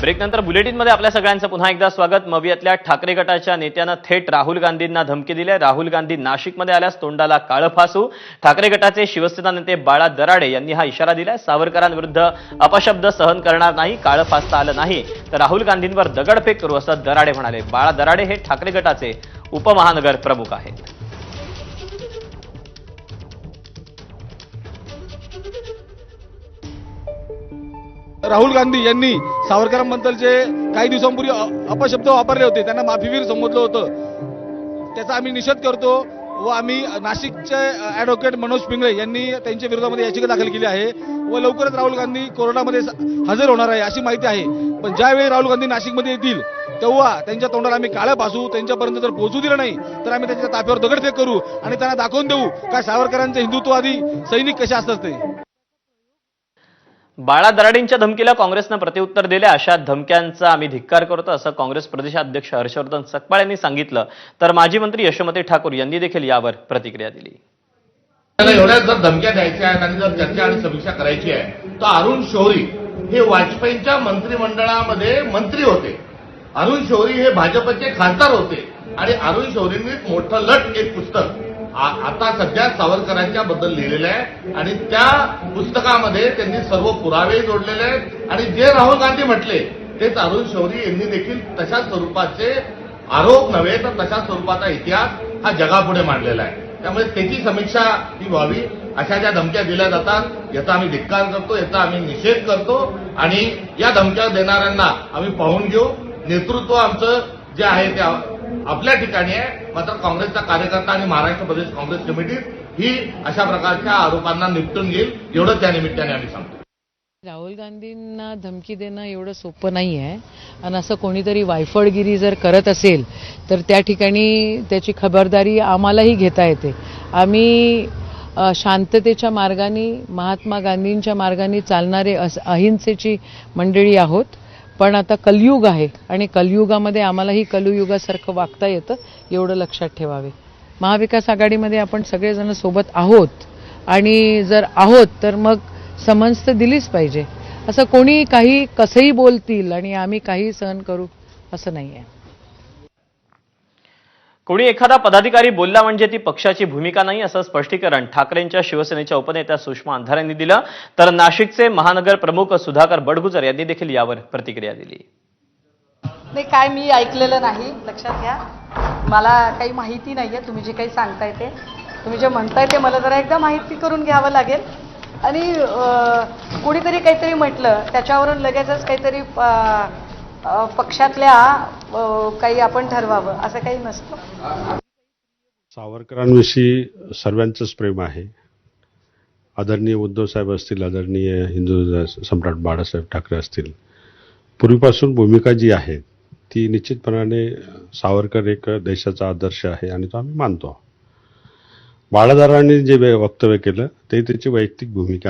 ब्रेकनंतर बुलेटिनमध्ये आपल्या सगळ्यांचं पुन्हा एकदा स्वागत. मवियातल्या ठाकरे गटाच्या नेत्यानं थेट राहुल गांधींना धमकी दिली आहे. राहुल गांधी नाशिकमध्ये आल्यास तोंडाला काळं फासू. ठाकरे गटाचे शिवसेना नेते बाळा दराडे यांनी हा इशारा दिलाय. सावरकरांविरुद्ध अपशब्द सहन करणार नाही काळं फासता आलं नाही. तर राहुल गांधींवर दगडफेक करू असं दराडे म्हणाले. बाळा दराडे हे ठाकरे गटाचे उपमहानगर प्रमुख आहेत. राहुल गांधी यांनी सावरकरांबद्दलचे काही दिवसांपूर्वी अपशब्द वापरले होते त्यांना माफीवीर संबोधलं होतं. त्याचा आम्ही निषेध करतो व आम्ही नाशिकचे ॲडव्होकेट मनोज पिंगळे यांनी त्यांच्या विरोधामध्ये याचिका दाखल केली आहे. व लवकरच राहुल गांधी कोरोनामध्ये हजर होणार आहे अशी माहिती आहे. पण ज्यावेळी राहुल गांधी नाशिकमध्ये येतील तेव्हा त्यांच्या तोंडाला आम्ही काळं पासू त्यांच्यापर्यंत जर पोहोचू दिलं नाही तर आम्ही त्यांच्या ताफ्यावर दगडफेक करू आणि त्यांना दाखवून देऊ काय सावरकरांचे हिंदुत्ववादी सैनिक कसे असतात ते? बाळा दराडींच्या धमकीला काँग्रेसनं प्रत्युत्तर दिले अशा धमक्यांचा आम्ही धिक्कार करतो असं काँग्रेस प्रदेशाध्यक्ष हर्षवर्धन सकपाळ यांनी सांगितलं. तर माजी मंत्री यशोमती ठाकूर यांनी देखील यावर प्रतिक्रिया दिली. एवढ्या जर धमक्या द्यायच्या आहेत आणि जर चर्चा आणि समीक्षा करायची आहे तर अरुण शौरी हे वाजपेयींच्या मंत्रिमंडळामध्ये मंत्री होते. अरुण शौरी हे भाजपचे खासदार होते आणि अरुण शौरींनी मोठं लट एक पुस्तक आता सध्या सावरकरांच्या बद्दल लिहिलेलं आहे आणि त्या पुस्तकामध्ये त्यांनी सर्व पुरावे जोडलेले आहेत. आणि जे राहुल गांधी म्हटले तेच अरुण शौरी यांनी देखील तशा स्वरूपाचे आरोप नव्हे तर तशा स्वरूपाचा इतिहास हा जगापुढे मांडलेला आहे. त्यामुळे त्याची समीक्षा ही व्हावी अशा ज्या धमक्या दिल्या जातात याचा आम्ही धिक्कार करतो याचा आम्ही निषेध करतो आणि या धमक्या देणाऱ्यांना आम्ही पाहून घेऊ. नेतृत्व आमचं जे आहे त्या आपल्या ठिकाणी आहे. मात्र काँग्रेसचा कार्यकर्ता आणि महाराष्ट्र प्रदेश काँग्रेस कमिटी ही अशा प्रकारच्या आरोपांना निपटून घेईल एवढं त्या निमित्ताने आम्ही सांगतो. राहुल गांधींना धमकी देणं एवढं सोपं नाही आहे आणि असं कोणीतरी वायफळगिरी जर करत असेल तर त्या ठिकाणी त्याची खबरदारी आम्हालाही घेता येते. आम्ही शांततेच्या मार्गाने महात्मा गांधींच्या मार्गाने चालणारे अस अहिंसेची मंडळी आहोत. पण आता कलयुग आहे आणि कलयुगामध्ये आम्हालाही कलयुगासारखं वागता येतं एवढं लक्षात ठेवावे. महाविकास आघाडीमध्ये आपण सगळेजण सोबत आहोत आणि जर आहोत तर मग समन्स तर दिलीच पाहिजे. असं कोणी काही कसंही बोलतील आणि आम्ही काही सहन करू असं नाही आहे कोणी एखादा पदाधिकारी बोलला म्हणजे ती पक्षाची भूमिका नाही असं स्पष्टीकरण ठाकरेंच्या शिवसेनेच्या उपनेत्या सुषमा अंधार यांनी दिलं. तर नाशिकचे महानगर प्रमुख सुधाकर बडगुजर यांनी देखील यावर प्रतिक्रिया दिली. नाही काय मी ऐकलेलं नाही. लक्षात घ्या. मला काही माहिती नाही आहे तुम्ही जे काही सांगताय ते. तुम्ही जे म्हणताय ते मला जरा एकदा माहिती करून घ्यावं लागेल. आणि कुणीतरी कोणीतरी काहीतरी म्हटलं त्याच्यावरून लगेचच काहीतरी पक्षातल्या काही आपण ठरवावं असं काही नसतं. सावरकरांविषयी सर्वांचंच प्रेम आहे. आदरणीय उद्धव साहेब असतील आदरणीय हिंदू सम्राट बाळासाहेब ठाकरे असतील पूर्वीपासून भूमिका जी आहे ती निश्चितपणाने सावरकर एक देशाचा आदर्श आहे आणि तो आम्ही मानतो. बाळादारांनी जे वक्तव्य केलं ते त्याची वैयक्तिक भूमिका